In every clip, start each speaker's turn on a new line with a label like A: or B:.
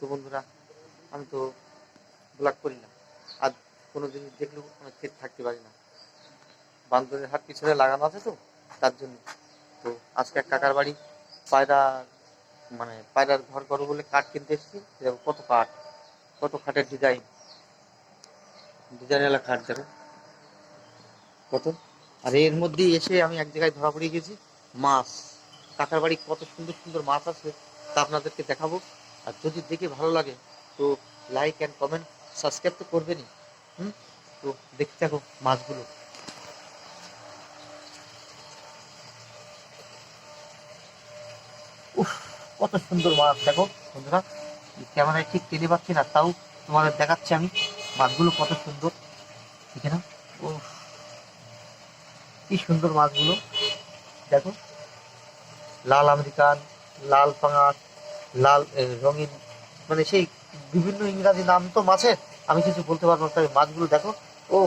A: তো বন্ধুরা আমি তো ব্লগ করি না। আর কোনো জিনিস দেখলেও আমি ঠিক থাকতে পারি না। বান্দরের হাট পিছনে লাগানো আছে তো তার জন্য। তো আজকে এক কাকার বাড়ি পায়রা মানে পায়রার ঘর করব বলে কাঠ কিনতে এসেছি। দেখো কত কাঠ কত খাটের ডিজাইন ডিজাইন এলা খাট দেখো। কত? আর এর মধ্যে এসে আমি এক জায়গায় ধরা পড়ে গেছি মাছ। কাকার বাড়ি কত সুন্দর সুন্দর মাছ আছে তা আপনাদেরকে দেখাবো। আর যদি দেখে ভালো লাগে, তো লাইক অ্যান্ড কমেন্ট সাবস্ক্রাইব তো করবেনই। হুম? তো দেখতে থাকো মাছগুলো। কত সুন্দর মাছ, দেখো বন্ধুরা। ক্যামেরায় ঠিক টেনে পাচ্ছি না, তাও তোমাদের দেখাচ্ছি আমি মাছগুলো কত সুন্দর। ঠিক না ও কি সুন্দর মাছগুলো। দেখো। লাল আমেরিকান, লাল পাঙাশ লাল রঙিন মানে সেই বিভিন্ন ইংরাজি নাম তো মাছের আমি কিছু বলতে পারব না, তবে মাছগুলো দেখো। ও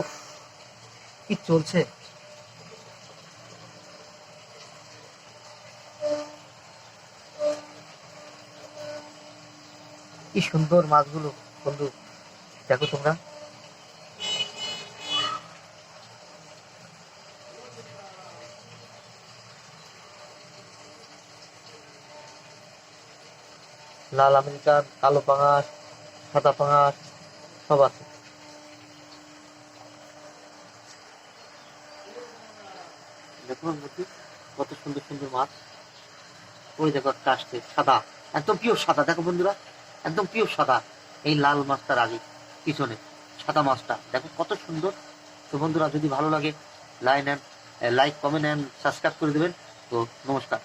A: কি চলছে? কি সুন্দর মাছগুলো, বন্ধু। দেখো তোমরা। লাল আমেরিকান, কালো পাঙাশ, সাদা পাঙাশ, সব আছে। দেখো কত সুন্দর সুন্দর মাছ। ওই দেখো একটা আসছে সাদা, একদম পিওর সাদা। দেখো বন্ধুরা, একদম পিওর সাদা। এই লাল মাছটার আগে, পিছনে, সাদা মাছটা। দেখো কত সুন্দর। তো বন্ধুরা, যদি ভালো লাগে line and like comment and subscribe করে দেবেন। তো নমস্কার।